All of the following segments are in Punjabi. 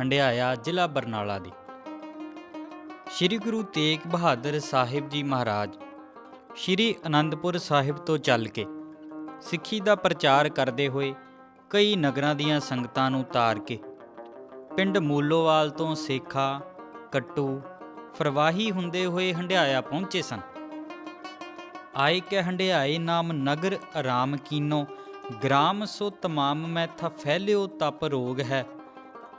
ਹੰਡਿਆਇਆ ਜ਼ਿਲ੍ਹਾ ਬਰਨਾਲਾ ਦੀ। ਸ੍ਰੀ ਗੁਰੂ ਤੇਗ ਬਹਾਦਰ ਸਾਹਿਬ ਜੀ ਮਹਾਰਾਜ ਸ੍ਰੀ ਅਨੰਦਪੁਰ ਸਾਹਿਬ ਤੋਂ ਚੱਲ ਕੇ ਸਿੱਖੀ ਦਾ ਪ੍ਰਚਾਰ ਕਰਦੇ ਹੋਏ ਕਈ ਨਗਰਾਂ ਦੀਆਂ ਸੰਗਤਾਂ ਨੂੰ ਤਾਰ ਕੇ ਪਿੰਡ ਮੂਲੋਵਾਲ ਤੋਂ ਸੇਖਾ, ਕੱਟੂ, ਫਰਵਾਹੀ ਹੁੰਦੇ ਹੋਏ ਹੰਡਿਆਇਆ ਪਹੁੰਚੇ ਸਨ। ਆਏ ਕੇ ਹੰਡਿਆਏ ਨਾਮ ਨਗਰ ਆਰਾਮ ਕੀਨੋ ਗ੍ਰਾਮ ਸੋ ਤਮਾਮ ਮੈਥਾ ਫੈਲਿਓ ਤਪ ਰੋਗ ਹੈ।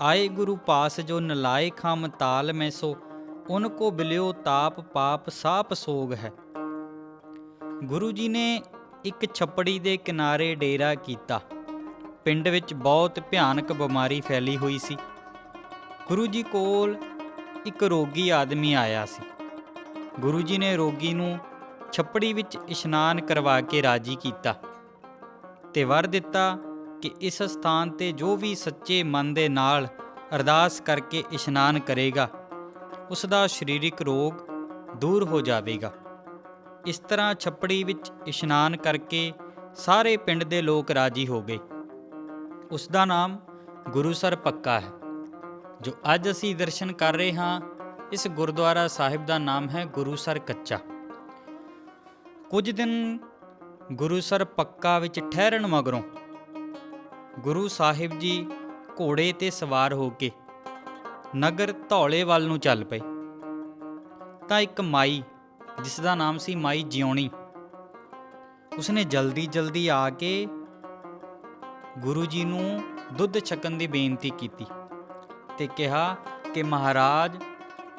ਆਏ ਗੁਰੂ ਪਾਸ ਜੋ ਨਲਾਏ ਖਮ ਤਾਲ ਮੈਂ ਸੋ, ਉਨ ਕੋ ਬਿਲਿਓ ਤਾਪ ਪਾਪ ਸਾਪ ਸੋਗ ਹੈ। ਗੁਰੂ ਜੀ ਨੇ ਇੱਕ ਛੱਪੜੀ ਦੇ ਕਿਨਾਰੇ ਡੇਰਾ ਕੀਤਾ। ਪਿੰਡ ਵਿੱਚ ਬਹੁਤ ਭਿਆਨਕ ਬਿਮਾਰੀ ਫੈਲੀ ਹੋਈ ਸੀ। ਗੁਰੂ ਜੀ ਕੋਲ ਇੱਕ ਰੋਗੀ ਆਦਮੀ ਆਇਆ ਸੀ। ਗੁਰੂ ਜੀ ਨੇ ਰੋਗੀ ਨੂੰ ਛੱਪੜੀ ਵਿੱਚ ਇਸ਼ਨਾਨ ਕਰਵਾ ਕੇ ਰਾਜੀ ਕੀਤਾ ਤੇ ਵਰ ਦਿੱਤਾ ਕਿ ਇਸ ਸਥਾਨ ਤੇ ਜੋ ਵੀ ਸੱਚੇ ਮਨ ਦੇ ਨਾਲ ਅਰਦਾਸ ਕਰਕੇ ਇਸ਼ਨਾਨ ਕਰੇਗਾ ਉਸ ਦਾ ਸਰੀਰਿਕ ਰੋਗ ਦੂਰ ਹੋ ਜਾਵੇਗਾ। ਇਸ ਤਰ੍ਹਾਂ ਛੱਪੜੀ ਵਿੱਚ ਇਸ਼ਨਾਨ ਕਰਕੇ ਸਾਰੇ ਪਿੰਡ ਦੇ ਲੋਕ ਰਾਜੀ ਹੋ ਗਏ। ਉਸ ਦਾ ਨਾਮ ਗੁਰੂਸਰ ਪੱਕਾ ਹੈ। ਜੋ ਅੱਜ ਅਸੀਂ ਦਰਸ਼ਨ ਕਰ ਰਹੇ ਹਾਂ, ਇਸ ਗੁਰਦੁਆਰਾ ਸਾਹਿਬ ਦਾ ਨਾਮ ਹੈ ਗੁਰੂਸਰ ਕੱਚਾ। ਕੁਝ ਦਿਨ ਗੁਰੂਸਰ ਪੱਕਾ ਵਿੱਚ ਠਹਿਰਣ ਮਗਰੋਂ ਗੁਰੂ ਸਾਹਿਬ ਜੀ ਘੋੜੇ ਤੇ ਸਵਾਰ ਹੋ ਕੇ ਨਗਰ ਧੌਲੇ ਵੱਲ ਨੂੰ ਚੱਲ ਪਏ। ਤਾਂ ਇੱਕ ਮਾਈ, ਜਿਸ ਦਾ ਨਾਮ ਸੀ ਮਾਈ ਜਿਉਣੀ, ਉਸਨੇ ਜਲਦੀ ਜਲਦੀ ਆ ਕੇ ਗੁਰੂ ਜੀ ਨੂੰ ਦੁੱਧ ਛਕਣ ਦੀ ਬੇਨਤੀ ਕੀਤੀ ਤੇ ਕਿਹਾ ਕਿ ਮਹਾਰਾਜ,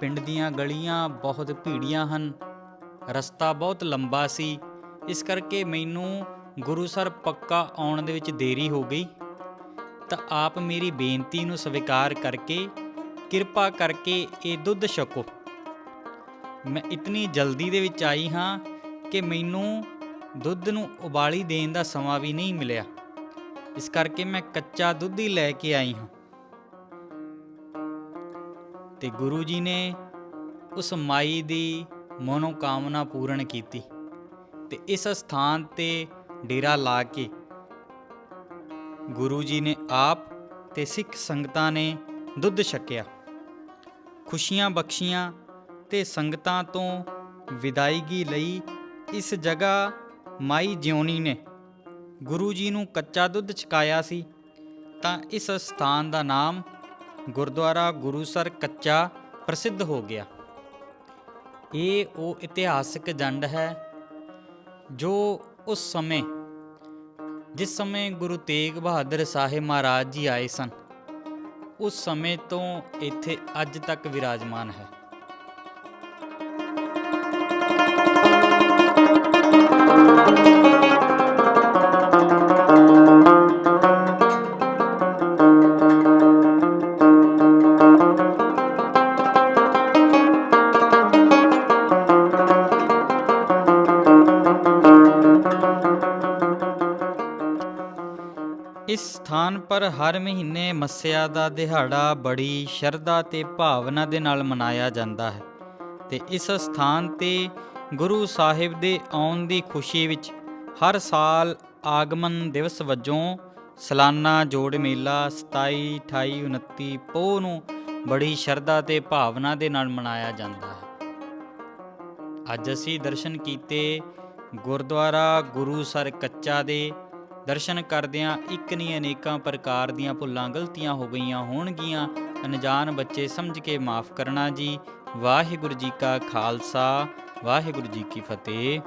ਪਿੰਡ ਦੀਆਂ ਗਲੀਆਂ ਬਹੁਤ ਭੀੜੀਆਂ ਹਨ, ਰਸਤਾ ਬਹੁਤ ਲੰਬਾ ਸੀ, ਇਸ ਕਰਕੇ ਮੈਨੂੰ ਗੁਰੂ ਸਰ ਪੱਕਾ ਆਉਣ ਦੇ ਵਿੱਚ ਦੇਰੀ ਹੋ ਗਈ। ਤਾਂ ਆਪ ਮੇਰੀ ਬੇਨਤੀ ਨੂੰ ਸਵੀਕਾਰ ਕਰਕੇ, ਕਿਰਪਾ ਕਰਕੇ ਇਹ ਦੁੱਧ ਛਕੋ। ਮੈਂ ਇਤਨੀ ਜਲਦੀ ਦੇ ਵਿੱਚ ਆਈ ਹਾਂ ਕਿ ਮੈਨੂੰ ਦੁੱਧ ਨੂੰ ਉਬਾਲੀ ਦੇਣ ਦਾ ਸਮਾਂ ਵੀ ਨਹੀਂ ਮਿਲਿਆ। ਇਸ ਕਰਕੇ ਮੈਂ ਕੱਚਾ ਦੁੱਧ ਹੀ ਲੈ ਕੇ ਆਈ ਹਾਂ। ਤੇ ਗੁਰੂ ਜੀ ਨੇ ਉਸ ਮਾਈ ਦੀ ਮਨੋਕਾਮਨਾ ਪੂਰਨ ਕੀਤੀ ਤੇ ਇਸ ਸਥਾਨ ਤੇ ਡੇਰਾ ਲਾ ਕੇ ਗੁਰੂ ਜੀ ਨੇ ਆਪ ਤੇ ਸਿੱਖ ਸੰਗਤਾਂ ਨੇ ਦੁੱਧ ਛਕਿਆ। ਖੁਸ਼ੀਆਂ ਬਖਸ਼ੀਆਂ ਤੇ ਸੰਗਤਾਂ ਤੋਂ ਵਿਦਾਇਗੀ ਲਈ ਇਸ ਜਗ੍ਹਾ ਮਾਈ ਜਿਉਣੀ ਨੇ ਗੁਰੂ ਜੀ ਨੂੰ ਕੱਚਾ ਦੁੱਧ ਛਕਾਇਆ ਸੀ। ਤਾਂ ਇਸ ਸਥਾਨ ਦਾ ਨਾਮ ਗੁਰਦੁਆਰਾ ਗੁਰੂਸਰ ਕੱਚਾ ਪ੍ਰਸਿੱਧ ਹੋ ਗਿਆ। ਇਹ ਉਹ ਇਤਿਹਾਸਕ ਜੰਡ ਹੈ ਜੋ ਉਸ ਸਮੇਂ ਜਿਸ ਸਮੇਂ ਗੁਰੂ ਤੇਗ ਬਹਾਦਰ ਸਾਹਿਬ ਮਹਾਰਾਜ ਜੀ ਆਏ ਸਨ, ਉਸ ਸਮੇਂ ਤੋਂ ਇੱਥੇ ਅੱਜ ਤੱਕ ਵਿਰਾਜਮਾਨ ਹੈ। ਇਸ ਸਥਾਨ ਪਰ ਹਰ ਮਹੀਨੇ ਮੱਸਿਆ ਦਾ ਦਿਹਾੜਾ ਬੜੀ ਸ਼ਰਧਾ ਤੇ ਭਾਵਨਾ ਦੇ ਨਾਲ ਮਨਾਇਆ ਜਾਂਦਾ ਹੈ ਤੇ ਇਸ ਸਥਾਨ ਤੇ ਗੁਰੂ ਸਾਹਿਬ ਦੇ ਆਉਣ ਦੀ ਖੁਸ਼ੀ ਵਿੱਚ ਹਰ ਸਾਲ ਆਗਮਨ ਦਿਵਸ ਵਜੋਂ ਸਲਾਨਾ ਜੋੜ ਮੇਲਾ 27 28 29 ਪੋਹ ਨੂੰ ਬੜੀ ਸ਼ਰਧਾ ਤੇ ਭਾਵਨਾ ਦੇ ਨਾਲ ਮਨਾਇਆ ਜਾਂਦਾ ਹੈ। ਅੱਜ ਅਸੀਂ ਦਰਸ਼ਨ ਕੀਤੇ ਗੁਰਦੁਆਰਾ ਗੁਰੂ ਸਰ ਕੱਚਾ ਦੇ ਦਰਸ਼ਨ ਕਰਦਿਆਂ ਇੱਕ ਨਹੀਂ ਅਨੇਕਾਂ ਪ੍ਰਕਾਰ ਦੀਆਂ ਭੁੱਲਾਂ ਗਲਤੀਆਂ ਹੋ ਗਈਆਂ ਹੋਣਗੀਆਂ। ਅਣਜਾਣ ਬੱਚੇ ਸਮਝ ਕੇ ਮਾਫ ਕਰਨਾ ਜੀ। ਵਾਹਿਗੁਰੂ ਜੀ ਕਾ ਖਾਲਸਾ, ਵਾਹਿਗੁਰੂ ਜੀ ਕੀ ਫਤਿਹ।